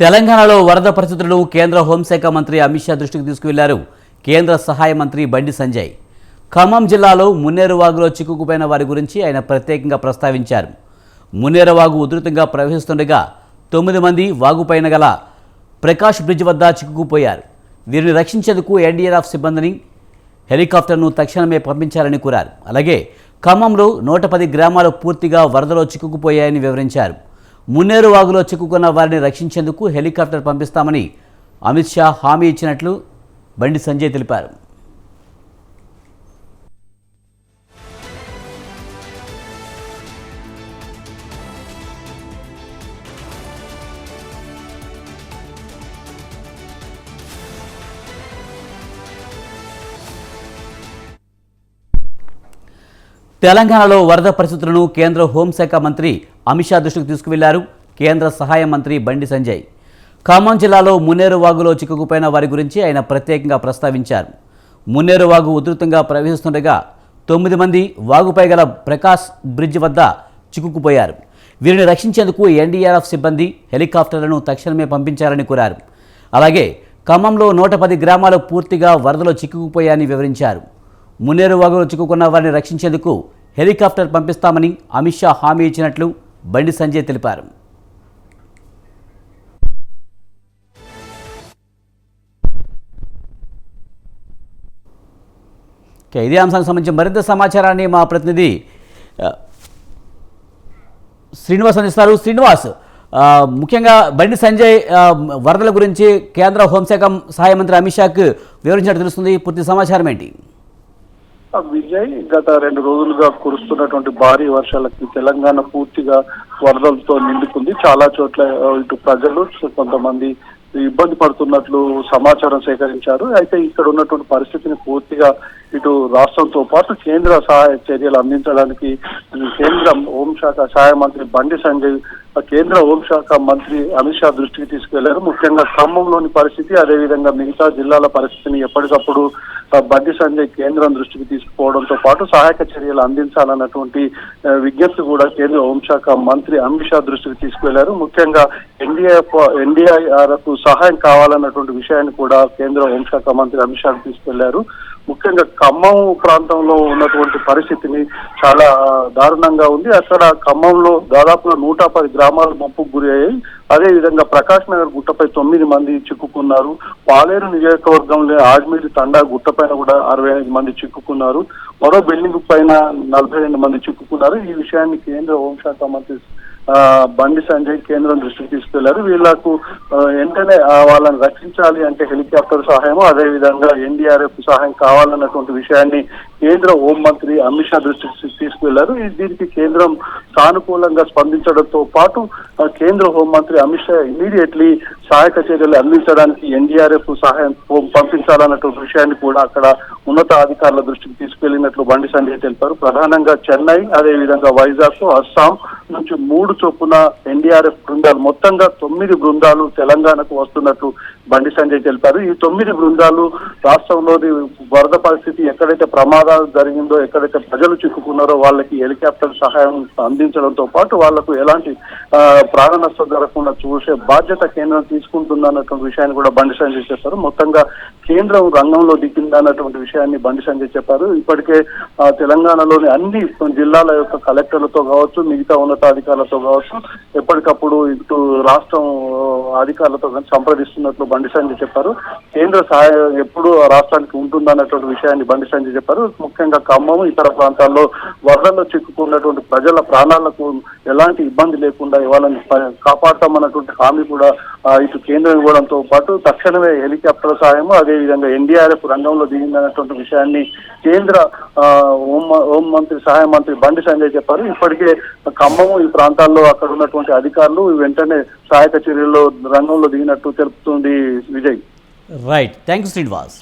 తెలంగాణలో వరద పరిస్థితులను కేంద్ర హోంశాఖ మంత్రి అమిత్ షా దృష్టికి తీసుకువెళ్ళారు. కేంద్ర సహాయ మంత్రి బండి సంజయ్. ఖమ్మం జిల్లాలో మున్నేరు వాగులో చిక్కుకుపోయిన వారి గురించి ఆయన ప్రత్యేకంగా ప్రస్తావించారు. మున్నేరు వాగు ఉధృతంగా ప్రవహిస్తుండగా తొమ్మిది మంది వాగుపైన గల ప్రకాష్ బ్రిడ్జ్ వద్ద చిక్కుకుపోయారు. వీరిని రక్షించేందుకు ఎన్డీఆర్ఎఫ్ సిబ్బందిని హెలికాప్టర్ను తక్షణమే పంపించాలని కోరారు. అలాగే ఖమ్మంలో నూట పది గ్రామాలు పూర్తిగా వరదలో చిక్కుకుపోయాయని వివరించారు. మున్నేరు వాగులో చిక్కుకున్న వారిని రక్షించేందుకు హెలికాప్టర్ పంపిస్తామని అమిత్ షా హామీ ఇచ్చినట్లు బండి సంజయ్ తెలిపారు. తెలంగాణలో వరద పరిస్థితులను కేంద్ర హోంశాఖ మంత్రి అమిత్ షా దృష్టికి తీసుకువెళ్ళారు. కేంద్ర సహాయ మంత్రి బండి సంజయ్. ఖమ్మం జిల్లాలో మున్నేరు వాగులో చిక్కుకుపోయిన వారి గురించి ఆయన ప్రత్యేకంగా ప్రస్తావించారు. మున్నేరు వాగు ఉధృతంగా ప్రవహిస్తుండగా తొమ్మిది మంది వాగుపై గల ప్రకాశ్ బ్రిడ్జ్ వద్ద చిక్కుకుపోయారు. వీరిని రక్షించేందుకు ఎన్డీఆర్ఎఫ్ సిబ్బంది హెలికాప్టర్లను తక్షణమే పంపించాలని కోరారు. అలాగే ఖమ్మంలో నూట పది గ్రామాలు పూర్తిగా వరదలో చిక్కుకుపోయాయని వివరించారు. మున్నేరు వాగులో చిక్కుకున్న వారిని రక్షించేందుకు హెలికాప్టర్ పంపిస్తామని అమిత్ షా హామీ ఇచ్చినట్లు బండి సంజయ్ తెలిపారు. ఇదే అంశానికి సంబంధించి మరింత సమాచారాన్ని మా ప్రతినిధి శ్రీనివాస్ అందిస్తారు. శ్రీనివాస్ ముఖ్యంగా బండి సంజయ్ వరదల గురించి కేంద్ర హోంశాఖ సహాయ మంత్రి అమిత్ షాకు వివరించినట్టు తెలుస్తుంది. పూర్తి సమాచారం ఏంటి? విజయ్ గత రెండు రోజులుగా కురుస్తున్నటువంటి భారీ వర్షాలకి తెలంగాణ పూర్తిగా వరదలతో నిండుకుంది. చాలా చోట్ల ఇటు ప్రజలు కొంతమంది ఇబ్బంది పడుతున్నట్లు సమాచారం సేకరించారు. అయితే ఇక్కడ ఉన్నటువంటి పరిస్థితిని పూర్తిగా ఇటు రాష్ట్రంతో పాటు కేంద్ర సహాయ చర్యలు అందించడానికి కేంద్రం కేంద్ర హోంశాఖ సహాయ మంత్రి బండి సంజయ్ ఆ కేంద్ర హోంశాఖ మంత్రి అమిత్ షా దృష్టికి తీసుకెళ్ళారు. ముఖ్యంగా ఖమ్మంలోని పరిస్థితి అదేవిధంగా మిగతా జిల్లాల పరిస్థితిని ఎప్పటికప్పుడు బండి సంజయ్ కేంద్రం దృష్టికి తీసుకుపోవడంతో పాటు సహాయక చర్యలు అందించాలన్నటువంటి విజ్ఞప్తి కూడా కేంద్ర హోంశాఖ మంత్రి అమిత్ షా దృష్టికి తీసుకువెళ్ళారు. ముఖ్యంగా ఎన్డీఎఫ్ ఎన్డీఐఆర్ఎఫ్ సహాయం కావాలన్నటువంటి విషయాన్ని కూడా కేంద్ర హోంశాఖ మంత్రి అమిత్ షా తీసుకెళ్ళారు ముఖ్యంగా ఖమ్మం ప్రాంతంలో ఉన్నటువంటి పరిస్థితిని చాలా దారుణంగా ఉంది. అక్కడ ఖమ్మంలో దాదాపుగా నూట పది గ్రామాలు ముప్పుకు గురి అయ్యాయి. అదే విధంగా ప్రకాష్ నగర్ గుట్టపై తొమ్మిది మంది చిక్కుకున్నారు. పాలేరు నియోజకవర్గంలో ఆజ్మీర్ తండా గుట్టపైన కూడా అరవై ఐదు మంది చిక్కుకున్నారు. మరో బిల్డింగ్ పైన నలభై రెండు మంది చిక్కుకున్నారు. ఈ విషయాన్ని కేంద్ర హోంశాఖ మంత్రి బండి సంజయ్ కేంద్రం దృష్టికి తీసుకెళ్ళారు. వీళ్ళకు వెంటనే వాళ్ళని రక్షించాలి అంటే హెలికాప్టర్ సహాయం అదే విధంగా ఎన్డీఆర్ఎఫ్ సహాయం కావాలన్నటువంటి విషయాన్ని కేంద్ర హోం మంత్రి అమిత్ షా దృష్టికి తీసుకెళ్ళారు. దీనికి కేంద్రం సానుకూలంగా స్పందించడంతో పాటు కేంద్ర హోం మంత్రి అమిత్ షా ఇమీడియట్లీ సహాయక చర్యలు అందించడానికి ఎన్డీఆర్ఎఫ్ సహాయం పంపించాలన్నటువంటి విషయాన్ని కూడా అక్కడ ఉన్నత అధికారుల దృష్టికి తీసుకెళ్ళినట్లు బండి సంజయ్ తెలిపారు. ప్రధానంగా చెన్నై అదే విధంగా వైజాగ్ అస్సాం నుంచి మూడు చొప్పున ఎన్డీఆర్ఎఫ్ బృందాలు మొత్తంగా తొమ్మిది బృందాలు తెలంగాణకు వస్తున్నట్లు బండి సంజయ్ తెలిపారు. ఈ తొమ్మిది బృందాలు రాష్ట్రంలోని వరద పరిస్థితి ఎక్కడైతే ప్రమాదాలు జరిగిందో ఎక్కడైతే ప్రజలు చిక్కుకున్నారో వాళ్ళకి హెలికాప్టర్ సహాయం అందించడంతో పాటు వాళ్ళకు ఎలాంటి ఆ, ప్రాణ నష్టం జరగకుండా చూసే బాధ్యత కేంద్రం తీసుకుంటుందన్న విషయాన్ని కూడా బండి సంజయ్ చేశారు. మొత్తంగా కేంద్రం రంగంలో దిగిందన్నటువంటి విషయాన్ని బండి సంజయ్ చెప్పారు. ఇప్పటికే తెలంగాణలోని అన్ని జిల్లాల యొక్క కలెక్టర్లతో కావచ్చు మిగతా ఉన్నతాధికారులతో కావచ్చు ఎప్పటికప్పుడు ఇటు రాష్ట్రం అధికారులతో సంప్రదిస్తున్నట్లు బండి సంజయ్ చెప్పారు. కేంద్ర సహాయం ఎప్పుడు రాష్ట్రానికి ఉంటుందన్నటువంటి విషయాన్ని బండి సంజయ్ చెప్పారు. ముఖ్యంగా ఖమ్మం ఇతర ప్రాంతాల్లో వరదల్లో చిక్కుకున్నటువంటి ప్రజల ప్రాణాలకు ఎలాంటి ఇబ్బంది లేకుండా వాళ్ళని కాపాడతామన్నటువంటి హామీ కూడా ఇటు కేంద్రం ఇవ్వడంతో పాటు తక్షణమే హెలికాప్టర్ సహాయము అదేవిధంగా ఎన్డీఆర్ఎఫ్ రంగంలో దిగిందన్నటువంటి విషయాన్ని కేంద్ర ఆ, హోం మంత్రి సహాయ మంత్రి బండి సంజయ్ చెప్పారు. ఇప్పటికే ఖమ్మం ఈ ప్రాంతాల్లో అక్కడ ఉన్నటువంటి అధికారులు వెంటనే సహాయక చర్యల్లో రంగంలో దిగినట్టు తెలుపుతుంది Vijay. Right thank you Srinivas